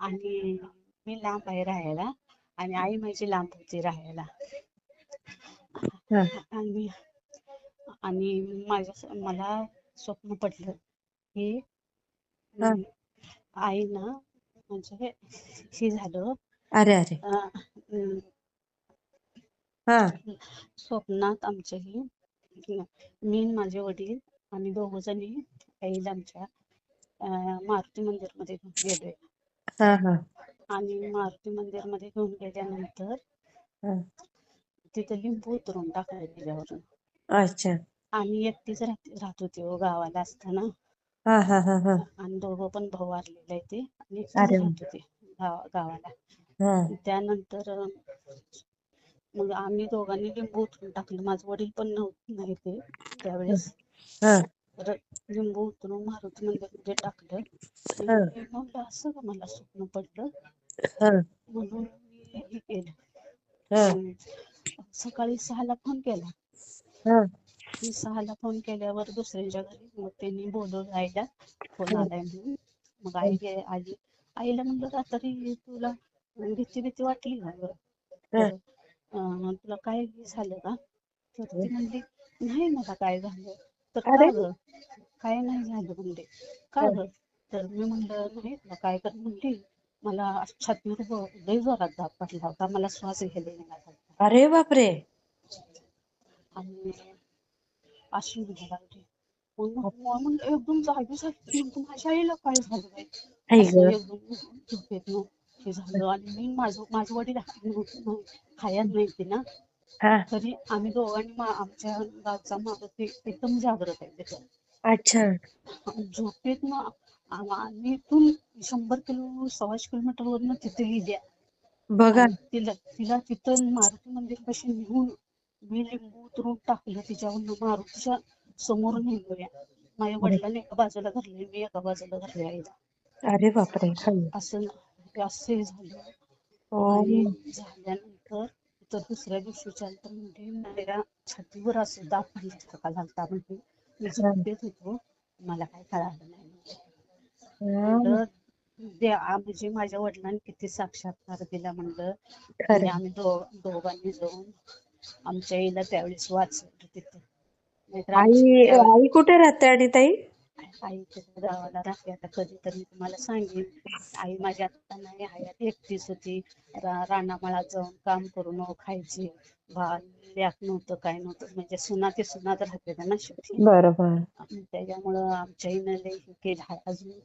आणि मी लांब आहे राहायला आणि आई माझी लांब होती राहायला. हा आणि आणि माझ्या मला स्वप्न पडलं की हा. आई ना म्हणजे हे झालं. अरे अरे. हा. स्वप्नात आमच्या ही मी आणि माझे वडील आम्ही दोघ जणी आईला आमच्या मारुती मंदिरमध्ये घेऊन गेलोय. हा हा. आणि मारुती मंदिरमध्ये घेऊन गेल्यानंतर हा. तिथं लिंबू उतरून टाकलं त्याच्यावरून. अच्छा. आणि एकटीच राहत राहत होती हो गावाला असताना. हा हा हा हा. आणि दोघं पण भाऊ वारलेले आहे ते. आणि एकटीच अरे. राहत होती गावा गावाला. हा. त्यानंतर अं, मग आम्ही दोघांनी लिंबू उतरून टाकलं. माझे वडील पण नव्हते नाही ते त्यावेळेस. हा. तर लिंबू उतरून मारुती मंदिरमध्ये टाकलं म्हणलं असं का मला स्वप्न पडलं हा म्हणून मी हे केलं सकाळी सहाला फोन केला हा मी सहाला फोन केल्यावर दुसऱ्यांच्या घरी मग त्यांनी बोलवलं आईला फोन आलाय म्हणून मग आई गे- आली आईला म्हणलं रात्री तुला भीती भीती वाटली का गं तुला काय झालं का तर ती म्हणली नाही मला काय झालं तर काय नाही झालं म्हणले का गं तर मी म्हणलं नाही तुला काय कर म्हणली मला छातीवर ब- लय जोरात दाब पडला होता. मला श्वास घ्यायला झालता. अरे बापरे! आणि अशी म्हणायला लागली एकदम जागी झाली मग माझ्या आईला काय झालं काय. एकदम झोपेतनं हे झालं. आणि मी माझं माझे वडील हयात नाही ना. हा. तरी आम्ही दोघांनी आमच्या गावचा मारुती एकदम जागृत आहे त्याच्यात अच्छा. झोपेत ना आम्ही इथून शंभर किलो सव्वाशे किलोमीटर वरनं तिथे गेल्या बघा. आणि तिला तिला तिथं मारुती मंदिर पाशी नेऊन मी लिंबू उतरून टाकलं तिच्यावरनं मारुतीच्या समोर नेलं माझ्या वडिलांनी एका बाजूला धरले मी एका बाजूला धरले आईला. अरे बापरे. असं असं हे झालं. हो. झाल्यानंतर तर दुसऱ्या दिवशीच्या नंतर म्हणजे माझ्या छातीवर असं दाब पडल्यासारखा झालता म्हणजे मी होतो मला काय कळालं नाही. तर ते म्हणजे माझ्या वडिलांनी किती साक्षात्कार दिला म्हणलं. आणि आम्ही दो दोघांनी जाऊन आमच्या आईला त्यावेळेस वाचवलं तिथं आई आई कुठे राहते आणि ताई आई तिकडे गावाला राहते आता कधीतरी मी तुम्हाला सांगेन. आई माझी आता नाही हयात एकटीच होती. रा रानामाळात जाऊन काम करून खायची. भा लेक नव्हतं काय नव्हतं. म्हणजे सुना ते सुनात राहते ना शेवटी. बरोबर. त्याच्यामुळं आमच्या लई हे केलं. अजून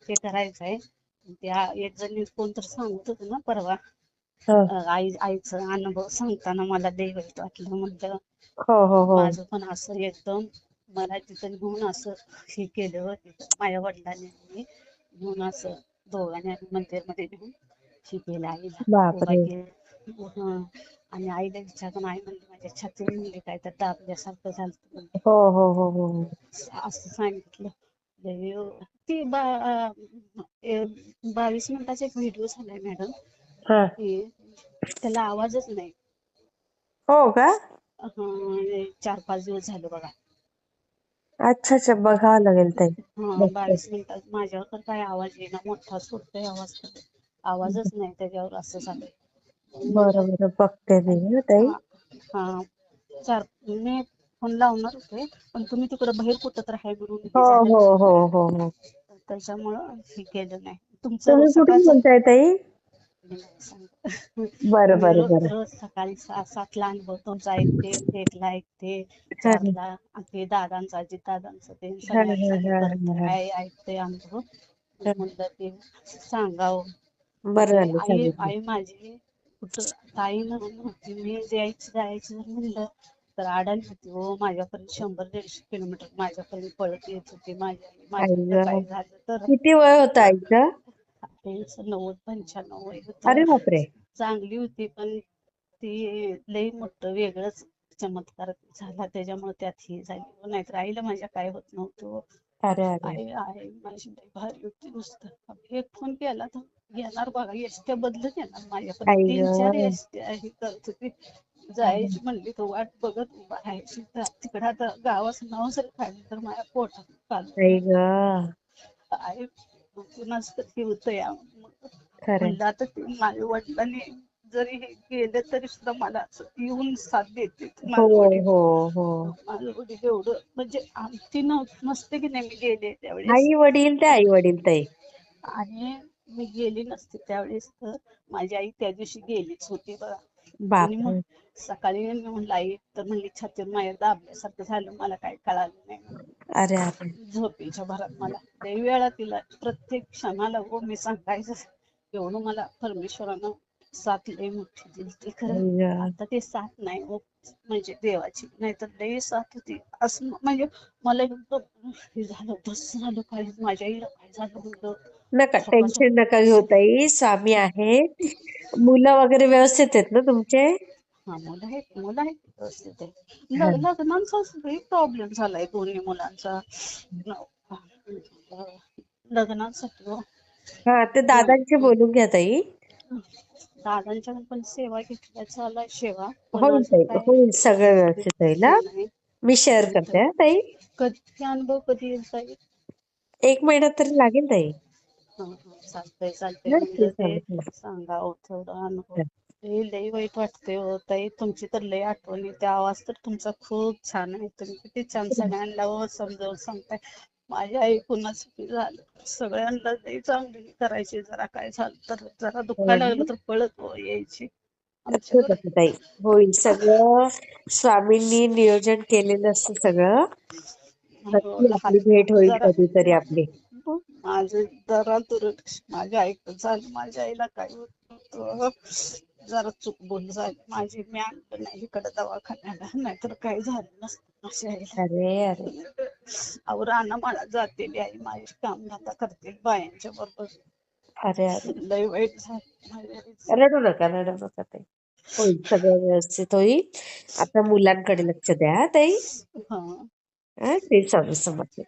ते करायचं आहे त्या एक जणी कोणतर सांगत होतं ना परवा. हो. आई आईचा अनुभव सांगताना मला लई वाईट वाटलं. म्हणलं हो हो. माझं पण असं एकदम मला तिथं घेऊन असं हे केलं तिथं माझ्या वडिलांनी घेऊन असं दोघांनी आम्ही मंदिरमध्ये घेऊन हे केलं आईला बापरे. उभा केलं. हं. आणि आईला विचारून आई म्हणली माझ्या छातीवर म्हणजे काय तर दाबल्यासारखं झालं म्हणली. हो हो हो हो हो. असं सांगितलं ती बा अं, ए- बावीस मिनिटाचा एक व्हिडिओ झालाय मॅडम हा की त्याला आवाजच नाही हो का हं, चार पाच दिवस झालं बघा अच्छा अच्छा. बघावं लागेल ताई. हा बघते. बावीस मिनिटात माझ्यावर तर काय आवाज येईना. मोठा सुटतोय आवाज. तर आवाजच नाही त्याच्यावर असं झालं. बरं बरं. बघते मी हं ताई. हा हा. चार मी फोन लावणार होते पण तुम्ही तिकडे बाहेर कुठं तर आहे म्हणून हे हो. हो हो हो. त्याच्यामुळं हे केलं नाही. तुमचं तुम्ही कुठून सकाळचं बोलताय ताई. बरं रोज बरं. रोज सकाळी सा- सातला अनुभव तुमचा ऐकते एकला ऐकते चारला ते दादांचा अजित दादांचा ते सगळ्यांचा हे करते. आई ऐकते अनुभव. म्हणलं ते सांगावं. बरं झालं आई सांगितलं आई माझी कुठं ताई नव्हती मी जायची जायची जर म्हणलं तर आडाणी होती. हो माझ्यापर्यंत शंभर दीडशे किलोमीटर माझ्यापर्यंत पळत येत होती. माझ्या आई गं. झालं तर किती वय होतं आईचं? त्यांचं नव्वद पंच्याण्णव वय अरे बापरे! चांगली होती पण ती लई मोठं वेगळंच चमत्कार झाला. त्याच्यामुळे त्यात ही झाली. नाहीतर आईला माझ्या काय होत नव्हतं. अरे अरे. आई आई माझी लई भारी होती नुसतं. एक फोन केला तर येणार बघा एसट्या बदलत येणार माझ्याकडे आई तीन चार गं. एसट्या हे करत होती. जायची म्हणली तर वाट बघत उभा राहायची. तर तिकडं आता गावाचं नाव जरी काढलं तर माझ्या पोटात आई काढलं. ग. आई कुणाच हे होतं या. म्हणलं आता ते माझ्या वडिलांनी जरी हे गेले तरी सुद्धा मला असं येऊन साथ देते. माझे हो वडील हो हो. माझे वडील एवढं म्हणजे आमची नसते की नाही मी गेले त्यावेळेस. आई वडील ते आई वडील ताई आणि मी गेली नसते त्यावेळेस तर माझी आई त्या दिवशी गेलीच होती बघा. मग सकाळी मी म्हणलं आई तर म्हणली छातीवर माझ्या दाबल्यासारखं झालं मला काय कळालं नाही. अरे झोपेच्या भरात मला. वेळा तिला प्रत्येक क्षणाला हो मी सांगायचं एवढं मला परमेश्वरानं साथ लई मोठी दिली ती खरं. आता ते साथ नाही हो म्हणजे देवाची. नाहीतर लई साथ होती. असं म्हणजे मला एकदम हे झालं बस झालं काय माझ्या आईला काय झालं म्हणलं? नका टेन्शन नका घेऊ ताई. स्वामी आहेत. मुलं वगैरे व्यवस्थित आहेत ना तुमचे? हा मुलं आहेत मुलं आहेत व्यवस्थित आहे लग्नांचा प्रॉब्लेम झालाय दोन्ही मुलांचा. लग्नांसाठी हो. हा ते दादांचे बोलून घ्या ताई. दादांच्या पण सेवा घेतल्या चालाय सेवा. होईल काय होईल सगळं व्यवस्थित होईल हा नाही. मी शेअर करते हा ताई. कधी अनुभव कधी येईल ताई? एक महिना तरी लागेल ताई. हा, हा, चालतंय चालतंय. नक्की म्हणलं ते चालेल. सांगावं थोडं अनुभव. लई लई वाईट वाटते हो ताई. तुमची तर लई आठवण येते. आवाज तर तुमचा खूप छान आहे. तुम्ही किती छान सगळ्यांना व समजावून सांगताय. माझ्या कुणाचं झालं. सगळ्यांना लई चांगली करायची जरा काय झालं तर जरा दुखायला लागलं तर पळत हो यायची. ताई. होईल सगळं स्वामींनी नियोजन केलेलं असतं सगळं. आपली भेट होईल कधीतरी आपली. माझं जरा दुर्लक्ष. माझ्या आईकडे झालं माझ्या आईला काय होतं जरा चूक बोल झाली. माझी मी आणलं नाही इकडे दवाखान्याला नाहीतर काय झालं नसतं. माझ्या आईला अरे अरे. अहो राणा मला जातेली आई माझी काम धंदा करते बायांच्या बरोबर. अरे अरे. लय वाईट झालं माझ्या आईचं. रडू नका रडू नका ताई. होईल सगळं व्यवस्थित होईल. आता मुलांकडे लक्ष द्या ताई. हा. हा ते स्वामी समर्थ